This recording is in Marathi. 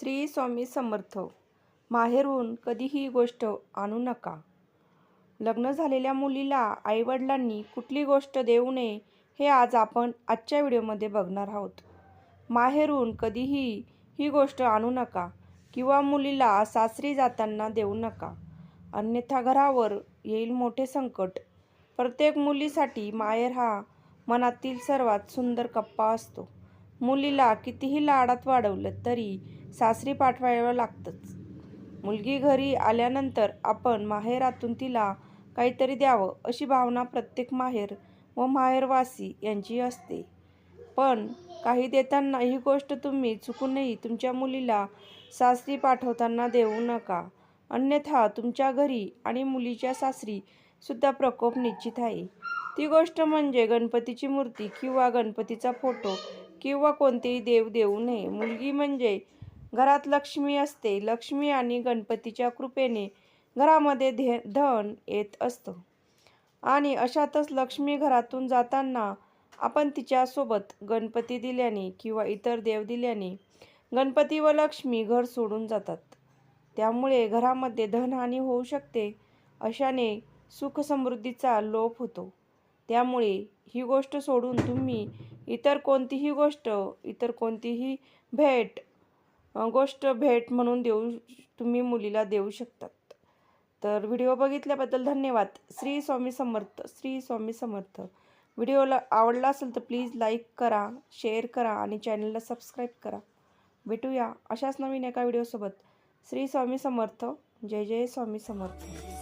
श्री स्वामी समर्थ माहेरून कधीही गोष्ट आणू नका. लग्न झालेल्या मुलीला आईवडिलांनी कुठली गोष्ट देऊ नये हे आज आपण आजच्या व्हिडिओमध्ये बघणार आहोत. माहेरून कधीही ही गोष्ट आणू नका किंवा मुलीला सासरी जाताना देऊ नका. अन्यथा घरावर येईल मोठे संकट. प्रत्येक मुलीसाठी माहेर हा मनातील सर्वात सुंदर कप्पा असतो. मुलीला कितीही लाडात वाढवलं तरी सासरी पाठवावं लागतंच. मुलगी घरी आल्यानंतर आपण माहेरातून तिला काहीतरी द्यावं अशी भावना प्रत्येक माहेर व माहेरवासी यांची असते. पण काही देताना ही गोष्ट तुम्ही चुकूनही तुमच्या मुलीला सासरी पाठवताना देऊ नका. अन्यथा तुमच्या घरी आणि मुलीच्या सासरी सुद्धा प्रकोप निश्चित आहे. ती गोष्ट म्हणजे गणपतीची मूर्ती किंवा गणपतीचा फोटो किंवा कोणतेही देव देऊ नये. मुलगी म्हणजे घरात लक्ष्मी असते. लक्ष्मी आणि गणपतीच्या कृपेने घरामध्ये धे धन येत असतं. आणि अशातच लक्ष्मी घरातून जाताना आपण तिच्यासोबत गणपती दिल्याने किंवा इतर देव दिल्याने गणपती व लक्ष्मी घर सोडून जातात. त्यामुळे घरामध्ये धनहानी होऊ शकते. अशाने सुख समृद्धीचा लोप होतो. त्यामुळे ही गोष्ट सोडून तुम्ही इतर कोणतीही गोष्ट इतर कोणतीही भेट गोष्ट भेट म्हणून देऊ तुम्ही मुलीला देऊ शकतात. तर व्हिडिओ बघितल्याबद्दल धन्यवाद. श्री स्वामी समर्थ श्री स्वामी समर्थ. व्हिडिओला आवडला असेल तर प्लीज लाईक करा शेअर करा आणि चॅनलला सबस्क्राईब करा. भेटूया अशाच नवीन एका व्हिडिओसोबत. श्री स्वामी समर्थ. जय जय स्वामी समर्थ.